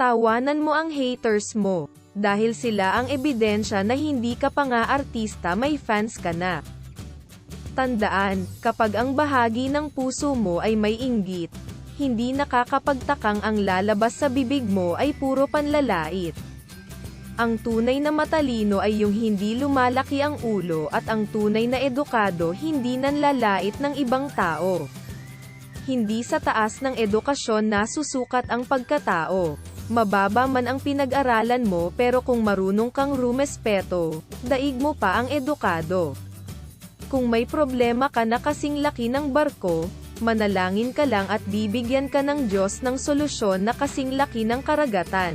Tawanan mo ang haters mo. Dahil sila ang ebidensya na hindi ka pa nga artista may fans ka na. Tandaan, kapag ang bahagi ng puso mo ay may inggit, hindi nakakapagtakang ang lalabas sa bibig mo ay puro panlalait. Ang tunay na matalino ay yung hindi lumalaki ang ulo at ang tunay na edukado hindi nanlalait ng ibang tao. Hindi sa taas ng edukasyon na susukat ang pagkatao. Mababa man ang pinag-aralan mo pero kung marunong kang rumespeto, daig mo pa ang edukado. Kung may problema ka na kasing laki ng barko, manalangin ka lang at bibigyan ka ng Diyos ng solusyon na kasing laki ng karagatan.